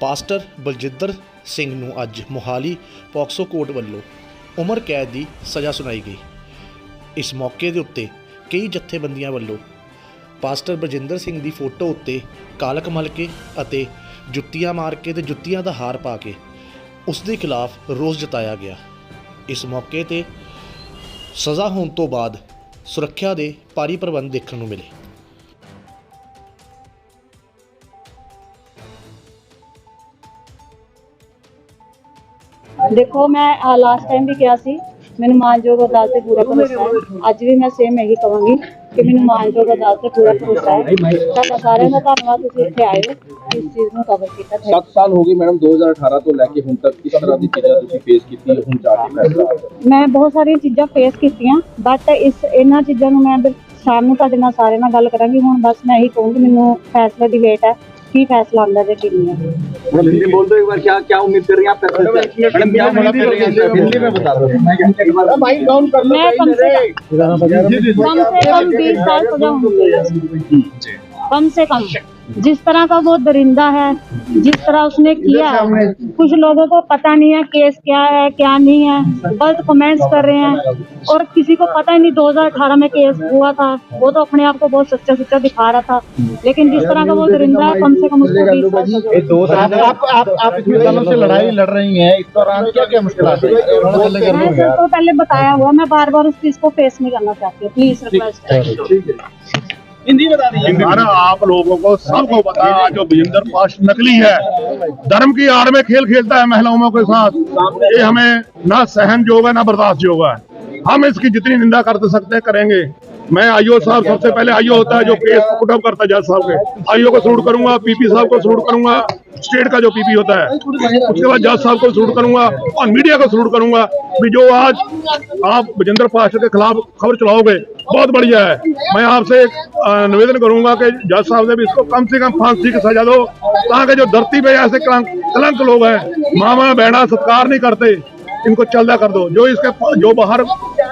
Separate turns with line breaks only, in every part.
Pastor ਬਲਜਿੱਦਰ Singh ਨੂੰ ਅੱਜ Mohali POCSO court ਵੱਲੋਂ ਉਮਰ ਕੈਦ ਦੀ ਸਜ਼ਾ ਸੁਣਾਈ ਗਈ। ਇਸ ਮੌਕੇ ਦੇ ਉੱਤੇ ਕਈ ਜਥੇਬੰਦੀਆਂ ਵੱਲੋਂ ਪਾਸਟਰ ਬਲਜਿੰਦਰ ਸਿੰਘ ਦੀ ਫੋਟੋ ਉੱਤੇ ਕਾਲਕ ਮਲ ਕੇ ਅਤੇ ਜੁੱਤੀਆਂ ਮਾਰ ਕੇ ਤੇ ਜੁੱਤੀਆਂ ਦਾ ਹਾਰ ਪਾ ਕੇ ਉਸ ਦੇ ਖਿਲਾਫ ਰੋਸ ਜਤਾਇਆ ਗਿਆ। ਇਸ ਮੌਕੇ ਤੇ ਸਜ਼ਾ ਹੋਣ ਤੋਂ ਬਾਅਦ ਸੁਰੱਖਿਆ ਦੇ ਭਾਰੀ ਪ੍ਰਬੰਧ ਦੇਖਣ ਨੂੰ ਮਿਲੇ।
ਦੇਖੋ ਮੈਂ ਲਾਸਟ ਟਾਈਮ ਵੀ ਕਿਹਾ ਸੀ ਮੈਨੂੰ ਮਾਨਯੋਗ ਅਦਾਲਤ ਤੇ ਪੂਰਾ ਭਰੋਸਾ ਹੈ। ਅੱਜ ਵੀ ਮੈਂ ਸੇਮ ਇਹੀ ਕਹਾਂਗੀ ਕਿ ਮੈਨੂੰ ਮਾਨਯੋਗ ਅਦਾਲਤ ਤੇ ਪੂਰਾ ਭਰੋਸਾ ਹੈ। ਤੁਹਾਡਾ ਸਾਰਿਆਂ ਦਾ ਧੰਨਵਾਦ ਤੁਸੀਂ ਇੱਥੇ ਆਏ ਇਸ ਚੀਜ਼ ਨੂੰ ਕਵਰ ਕੀਤਾ। ਹੈ
7 ਸਾਲ ਹੋ ਗਏ ਮੈਡਮ 2018 ਤੋਂ ਲੈ ਕੇ ਹੁਣ ਤੱਕ ਕਿਸ ਤਰ੍ਹਾਂ ਦੀ ਚੀਜ਼ਾਂ ਤੁਸੀਂ ਫੇਸ ਕੀਤੀ ਹੁਣ ਜਾ ਕੇ?
ਮੈਂ ਬਹੁਤ ਸਾਰੀਆਂ ਚੀਜ਼ਾਂ ਫੇਸ ਕੀਤੀਆਂ ਬਟ ਇਸ ਇਹਨਾਂ ਚੀਜ਼ਾਂ ਨੂੰ ਮੈਂ ਸ਼ਾਮ ਨੂੰ ਤੁਹਾਡੇ ਨਾਲ ਸਾਰਿਆਂ ਨਾਲ ਗੱਲ ਕਰਾਂਗੀ। ਹੁਣ ਬਸ ਮੈਂ ਇਹੀ ਕਹੂੰਗੀ ਮੈਨੂੰ ਫੈਸਲੇ ਦੀ ਵੇਟ ਹੈ। ही फैसला अंदर टीम का
हिंदी बोल दो एक बार क्या क्या उम्मीद कर रही हैं आप मैडम क्या कर रही हैं? हिंदी में बता डाउन कर लो
मैं कम से कम से कम बीस साल तो सजा कम से कम। जिस तरह का वो दरिंदा है जिस तरह उसने किया है कुछ लोगों को पता नहीं है केस क्या है क्या नहीं है गलत कमेंट्स कर रहे हैं। और किसी को पता ही नहीं 2018 में केस हुआ था। वो तो अपने आप को बहुत सच्चा सच्चा दिखा रहा था। लेकिन जिस तरह का वो दरिंदा है कम से कम उसको
आप आप आप से लड़ाई लड़ रही हैं। इस दौरान क्या क्या मुश्किल है
मैंने सर पहले बताया हुआ मैं बार बार उस चीज़ को फेस नहीं करना चाहती हूँ। प्लीज़ रिक्वेस्ट है।
हिंदी बता दीजिए
सारा आप लोगों को सबको पता है। जो विजेंद्र पाश नकली है। धर्म की आड़ में खेल खेलता है महिलाओं के साथ। ये हमें ना सहन योग है ना बर्दाश्त योग है। हम इसकी जितनी निंदा कर सकते हैं करेंगे मैं आईओ साहब सबसे पहले आईओ होता है जो केस पुट अप करता है जज साहब के आईओ को सलूट करूंगा पीपी साहब को सलूट करूंगा स्टेट का जो पीपी होता है उसके बाद जज साहब को सलूट करूंगा और मीडिया को सलूट करूंगा भी जो आज आप विजेंद्र पास्ट के खिलाफ खबर चलाओगे बहुत बढ़िया है मैं आपसे एक, अ, निवेदन करूंगा कि जज साहब से भी इसको कम से कम फांसी की सजा दो ताकि जो धरती पे ऐसे कलंक कलंक लोग हैं मामा बहना सत्कार नहीं करते इनको चलदा कर दो जो इसके जो बाहर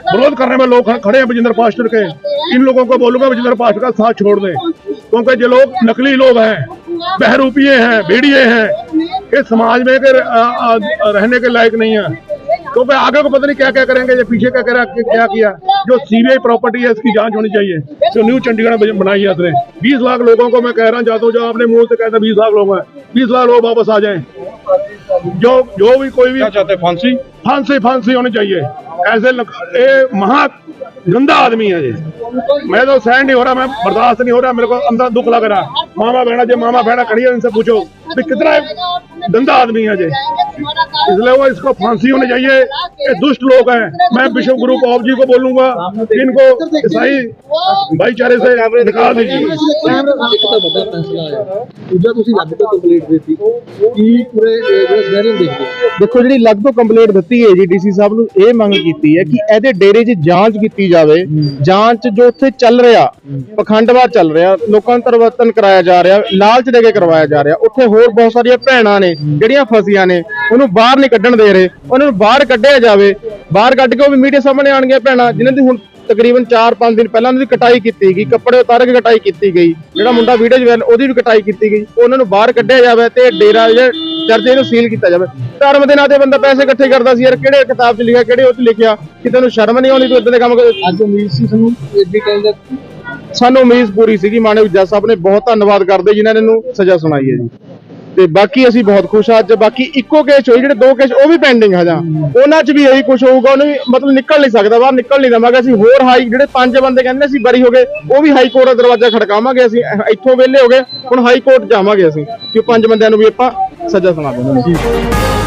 विरोध करने में लोग खड़े हैं विजेंद्र पास्टर के। इन लोगों को बोलूँगा विजेंद्र पास्टर का साथ छोड़ दें, क्योंकि जो लोग नकली लोग हैं बहरूपिये हैं, भेड़िए हैं। ये समाज में के रहने के लायक नहीं है, क्योंकि आगे को पता नहीं क्या क्या करेंगे, ये पीछे क्या करा क्या किया। जो सीबीआई प्रॉपर्टी है, इसकी जाँच होनी चाहिए। जो न्यू चंडीगढ़ बनाई है बीस लाख लोगों को मैं कह रहा हूँ चाहता हूँ जो आपने मुँह से कहता बीस लाख लोग हैं। बीस लाख लोग वापस आ जाएँ। जो जो भी कोई भी क्या चाहते फांसी फांसी फांसी होनी चाहिए ऐसे लग- ये महा गंदा आदमी है ये मैं तो सहन नहीं हो रहा मैं बर्दाश्त नहीं हो रहा मेरे को अंदर दुख लग रहा है मामा बहना जो मामा बहना खड़ी है इनसे पूछो भी कितना गंदा आदमी है ये इसलिए वो इसको फांसी होनी चाहिए ये दुष्ट लोग हैं मैं विश्व गुरु पॉप जी को बोलूंगा कि इनको ईसाई भाईचारे से निकाल दीजिए
ਇੱਕ ਤਾਂ ਵੱਡਾ ਫੈਸਲਾ ਆਇਆ ਦੂਜਾ ਤੁਸੀਂ ਲੱਗ ਤੋਂ ਕੰਪਲੀਟ ਦਿੱਤੀ ਕੀ ਪੂਰੇ ਜਿਹੜੇ ਸਨੈਰੀਓ ਦੇਖਦੇ
ਦੇਖੋ ਜਿਹੜੀ ਲੱਗ ਤੋਂ ਕੰਪਲੇਂਟ ਦਿੱਤੀ ਹੈ ਜੀ ਡੀਸੀ ਸਾਹਿਬ ਨੂੰ ਇਹ ਮੰਗ ਕੀਤੀ ਹੈ ਕਿ ਇਹਦੇ ਡੇਰੇ 'ਚ ਜਾਂਚ ਕੀਤੀ ਜਾਵੇ ਜਾਂਚ ਜੋ ਉੱਥੇ ਚੱਲ ਰਿਹਾ ਪਖੰਡਵਾਦ ਚੱਲ ਰਿਹਾ ਲੋਕਾਂ ਨੂੰ ਤਰਵਤਨ ਕਰਾਇਆ ਜਾ ਰਿਹਾ ਲਾਲਚ ਦੇ ਕੇ ਕਰਵਾਇਆ ਜਾ ਰਿਹਾ ਉੱਥੇ ਹੋਰ ਬਹੁਤ ਸਾਰੀਆਂ ਭੈਣਾਂ ਨੇ ਜਿਹੜੀਆਂ ਫਸੀਆਂ ਨੇ ਉਹਨੂੰ ਬਾਹਰ ਨਹੀਂ ਕੱਢਣ ਦੇ ਰਹੇ। ਉਹਨਾਂ ਨੂੰ ਬਾਹਰ ਕੱਢਿਆ ਜਾਵੇ। ਬਾਹਰ ਕੱਢ ਕੇ ਉਹ ਵੀ ਮੀਡੀਆ ਸਾਹਮਣੇ ਆਣਗੀਆਂ ਭੈਣਾਂ ਜਿਨ੍ਹਾਂ ਦੀ ਹੁਣ ਤਕਰੀਬਨ 4-5 ਦਿਨ ਪਹਿਲਾਂ ਉਹਨਾਂ ਦੀ ਕਟਾਈ ਕੀਤੀ ਗਈ। ਕੱਪੜੇ ਉਤਾਰ ਕੇ ਕਟਾਈ ਕੀਤੀ ਗਈ। ਜਿਹੜਾ ਮੁੰਡਾ ਵੀਡੀਓ ਵਾਇਰਲ ਉਹਦੀ ਵੀ ਕਟਾਈ ਕੀਤੀ ਗਈ। ਉਹਨਾਂ ਨੂੰ ਬਾਹਰ ਕੱਢਿਆ ਜਾਵੇ ਤੇ ਡੇਰਾ ਜਿਹੜਾ ਚਰਚੇ ਨੂੰ ਸੀਲ ਕੀਤਾ ਜਾਵੇ। ਧਰਮ ਦੇ ਨਾਂ ਤੇ ਬੰਦਾ ਪੈਸੇ ਇਕੱਠੇ ਕਰਦਾ ਸੀ ਯਾਰ ਕਿਹੜੇ ਕਿਤਾਬ 'ਚ ਲਿਖਿਆ ਕਿਹੜੇ ਉਹ 'ਚ ਲਿਖਿਆ? ਕਿ ਤੈਨੂੰ ਸ਼ਰਮ ਨਹੀਂ ਆਉਂਦੀ ਤੂੰ ਇਦਾਂ ਦੇ ਕੰਮ ਕਰ
ਅੱਜ ਉਮੀਦ ਸੀ ਤੁਹਾਨੂੰ ਐਡੀ ਟਾਈਮ ਦਾ?
ਸਾਨੂੰ ਉਮੀਦ ਪੂਰੀ ਸੀਗੀ ਮਾਨਵ ਜੱਜ ਸਾਹਿਬ ਨੇ ਬਹੁਤ ਧੰਨਵਾਦ ਕਰਦੇ ਜਿਨ੍ਹਾਂ ਨੇ ਇਹਨੂੰ ਸਜ਼ਾ ਸੁਣਾਈ ਹੈ ਜੀ। ਤੇ ਬਾਕੀ ਅਸੀਂ ਬਹੁਤ ਖੁਸ਼ ਹਾਂ। ਅੱਜ ਬਾਕੀ ਇੱਕੋ ਕੇਸ ਹੋਈ, ਜਿਹੜੇ ਦੋ ਕੇਸ ਉਹ ਵੀ ਪੈਂਡਿੰਗ ਹਜਾ ਉਹਨਾਂ 'ਚ ਵੀ ਇਹੀ ਕੁਝ ਹੋਊਗਾ, ਉਹਨੂੰ ਵੀ ਮਤਲਬ ਨਿਕਲ ਨਹੀਂ ਸਕਦਾ, ਬਾਹਰ ਨਿਕਲ ਨਹੀਂ ਦਵਾਂਗੇ। ਅਸੀਂ ਹੋਰ ਹਾਈ ਜਿਹੜੇ ਪੰਜ ਬੰਦੇ ਕਹਿੰਦੇ ਸੀ ਬਰੀ ਹੋ ਗਏ, ਉਹ ਵੀ ਹਾਈ ਕੋਰਟ ਦਾ ਦਰਵਾਜ਼ਾ ਖੜਕਾਵਾਂਗੇ ਅਸੀਂ। ਇੱਥੋਂ ਵਿਹਲੇ ਹੋ ਗਏ, ਹੁਣ ਹਾਈ ਕੋਰਟ ਜਾਵਾਂਗੇ ਅਸੀਂ, ਕਿ ਪੰਜ ਬੰਦਿਆਂ ਨੂੰ ਵੀ ਆਪਾਂ ਸਜ਼ਾ ਸੁਣਾ ਦੇਵਾਂਗੇ।